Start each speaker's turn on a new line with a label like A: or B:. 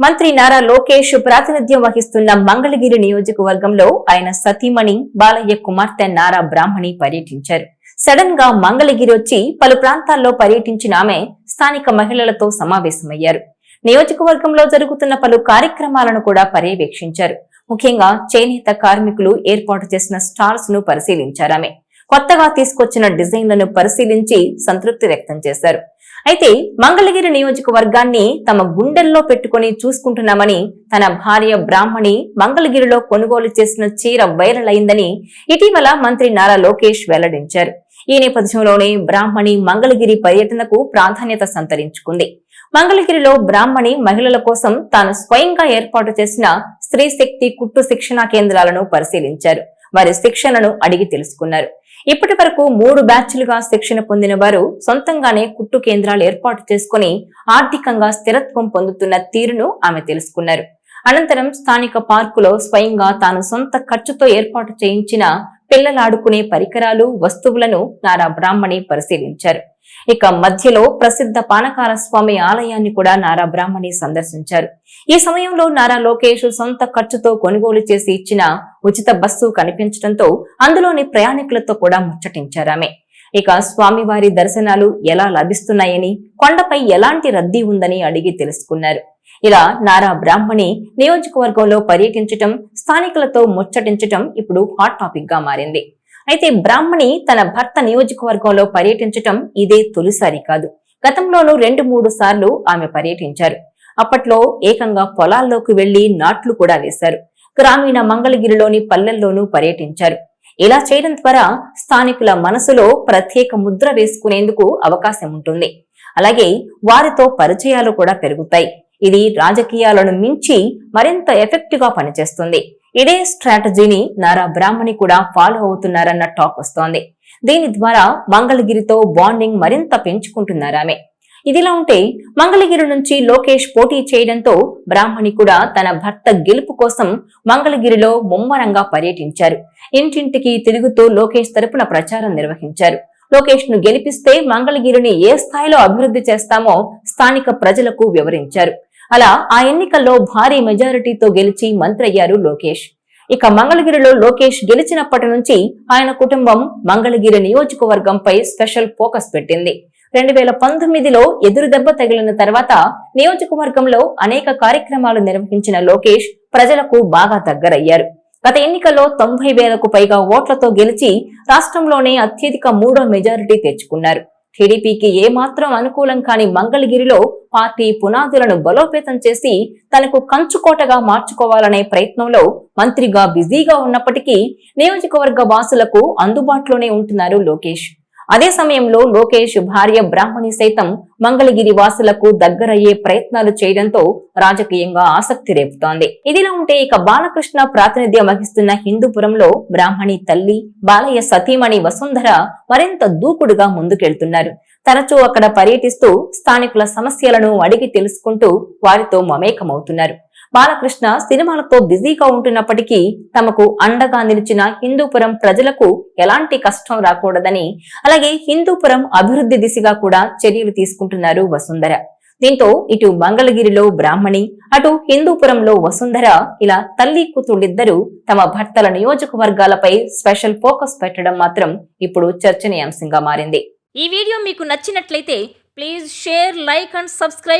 A: మంత్రి నారా లోకేష్ ప్రాతినిధ్యం వహిస్తున్న మంగళగిరి నియోజకవర్గంలో ఆయన సతీమణి బాలయ్య కుమార్తె నారా బ్రాహ్మణి పర్యటించారు. సడన్గా మంగళగిరి వచ్చి పలు ప్రాంతాల్లో పర్యటించిన ఆమె స్థానిక మహిళలతో సమావేశమయ్యారు. నియోజకవర్గంలో జరుగుతున్న పలు కార్యక్రమాలను కూడా పర్యవేక్షించారు. ముఖ్యంగా చేనేత కార్మికులు ఏర్పాటు చేసిన స్టాల్స్ను పరిశీలించారు ఆమె. కొత్తగా తీసుకొచ్చిన డిజైన్లను పరిశీలించి సంతృప్తి వ్యక్తం చేశారు. అయితే మంగళగిరి నియోజకవర్గాన్ని తమ గుండెల్లో పెట్టుకుని చూసుకుంటున్నామని తన భార్య బ్రాహ్మణి మంగళగిరిలో కొనుగోలు చేసిన చీర వైరల్ అయిందని ఇటీవల మంత్రి నారా లోకేష్ వెల్లడించారు. ఈ నేపథ్యంలోనే బ్రాహ్మణి మంగళగిరి పర్యటనకు ప్రాధాన్యత సంతరించుకుంది. మంగళగిరిలో బ్రాహ్మణి మహిళల కోసం తాను స్వయంగా ఏర్పాటు చేసిన స్త్రీ శక్తి కుట్టు శిక్షణా కేంద్రాలను పరిశీలించారు. వారి శిక్షణను అడిగి తెలుసుకున్నారు. ఇప్పటి వరకు మూడు బ్యాచ్లుగా శిక్షణ పొందిన వారు సొంతంగానే కుట్టు కేంద్రాలు ఏర్పాటు చేసుకుని ఆర్థికంగా స్థిరత్వం పొందుతున్న తీరును ఆమె తెలుసుకున్నారు. అనంతరం స్థానిక పార్కులో స్వయంగా తాను సొంత ఖర్చుతో ఏర్పాటు చేయించిన పిల్లలాడుకునే పరికరాలు వస్తువులను నారా బ్రాహ్మణి పరిశీలించారు. ఇక మధ్యలో ప్రసిద్ధ పానకాల స్వామి ఆలయాన్ని కూడా నారా బ్రాహ్మణి సందర్శించారు. ఈ సమయంలో నారా లోకేష్ సొంత ఖర్చుతో కొనుగోలు చేసి ఇచ్చిన ఉచిత బస్సు కనిపించడంతో అందులోని ప్రయాణికులతో కూడా ముచ్చటించారు ఆమె. ఇక స్వామివారి దర్శనాలు ఎలా లభిస్తున్నాయని కొండపై ఎలాంటి రద్దీ ఉందని అడిగి తెలుసుకున్నారు. ఇలా నారా బ్రాహ్మణి నియోజకవర్గంలో పర్యటించటం స్థానికులతో ముచ్చటించటం ఇప్పుడు హాట్ టాపిక్గా మారింది. అయితే బ్రాహ్మణి తన భర్త నియోజకవర్గంలో పర్యటించటం ఇదే తొలిసారి కాదు. గతంలోనూ రెండు మూడు సార్లు ఆమె పర్యటించారు. అప్పట్లో ఏకంగా పొలాల్లోకి వెళ్ళి నాట్లు కూడా వేశారు. గ్రామీణ మంగళగిరిలోని పల్లెల్లోనూ పర్యటించారు. ఇలా చేయడం ద్వారా స్థానికుల మనసులో ప్రత్యేక ముద్ర వేసుకునేందుకు అవకాశం ఉంటుంది. అలాగే వారితో పరిచయాలు కూడా పెరుగుతాయి. ఇది రాజకీయాలను మించి మరింత ఎఫెక్టివ్గా పనిచేస్తుంది. ఇదే స్ట్రాటజీని నారా బ్రాహ్మణి కూడా ఫాలో అవుతున్నారన్న టాక్ వస్తోంది. దీని ద్వారా మంగళగిరితో బాండింగ్ మరింత పెంచుకుంటున్నారామె. ఇదిలా ఉంటే మంగళగిరి నుంచి లోకేష్ పోటీ చేయడంతో బ్రాహ్మణి కూడా తన భర్త గెలుపు కోసం మంగళగిరిలో ముమ్మరంగా పర్యటించారు. ఇంటింటికి తిరుగుతూ లోకేష్ తరపున ప్రచారం నిర్వహించారు. లోకేష్ను గెలిపిస్తే మంగళగిరిని ఏ స్థాయిలో అభివృద్ధి చేస్తామో స్థానిక ప్రజలకు వివరించారు. అలా ఆ ఎన్నికల్లో భారీ మెజారిటీతో గెలిచి మంత్రి అయ్యారు లోకేష్. ఇక మంగళగిరిలో లోకేష్ గెలిచినప్పటి నుంచి ఆయన కుటుంబం మంగళగిరి నియోజకవర్గంపై స్పెషల్ ఫోకస్ పెట్టింది. రెండు వేల పంతొమ్మిదిలో ఎదురు దెబ్బ తగిలిన తర్వాత నియోజకవర్గంలో అనేక కార్యక్రమాలు నిర్వహించిన లోకేష్ ప్రజలకు బాగా దగ్గరయ్యారు. గత ఎన్నికల్లో తొంభై వేలకు పైగా ఓట్లతో గెలిచి రాష్ట్రంలోనే అత్యధిక మూడో మెజారిటీ తెచ్చుకున్నారు. టీడీపీకి ఏమాత్రం అనుకూలం కాని మంగళగిరిలో పార్టీ పునాదులను బలోపేతం చేసి తనకు కంచుకోటగా మార్చుకోవాలనే ప్రయత్నంలో మంత్రిగా బిజీగా ఉన్నప్పటికీ నియోజకవర్గ వాసులకు అందుబాటులోనే ఉంటున్నారు లోకేష్. అదే సమయంలో లోకేష్ భార్య బ్రాహ్మణి సైతం మంగళగిరి వాసులకు దగ్గరయ్యే ప్రయత్నాలు చేయడంతో రాజకీయంగా ఆసక్తి రేపుతోంది. ఇదిలా ఉంటే ఇక బాలకృష్ణ ప్రాతినిధ్యం వహిస్తున్న హిందూపురంలో బ్రాహ్మణి తల్లి బాలయ్య సతీమణి వసుంధర మరింత దూకుడుగా ముందుకెళ్తున్నారు. తరచూ అక్కడ పర్యటిస్తూ స్థానికుల సమస్యలను అడిగి తెలుసుకుంటూ వారితో మమేకమవుతున్నారు. బాలకృష్ణ సినిమాలతో బిజీగా ఉంటున్నప్పటికీ తమకు అండగా నిలిచిన హిందూపురం ప్రజలకు ఎలాంటి కష్టం రాకూడదని అలాగే హిందూపురం అభివృద్ధి దిశగా కూడా చర్యలు తీసుకుంటున్నారు వసుంధర. దీంతో ఇటు మంగళగిరిలో బ్రాహ్మణి అటు హిందూపురంలో వసుంధర ఇలా తల్లి కూతుళ్ళిద్దరూ తమ భర్తల నియోజకవర్గాలపై స్పెషల్ ఫోకస్ పెట్టడం మాత్రం ఇప్పుడు చర్చనీయాంశంగా మారింది.
B: ఈ వీడియో మీకు నచ్చినట్లయితే please share like and subscribe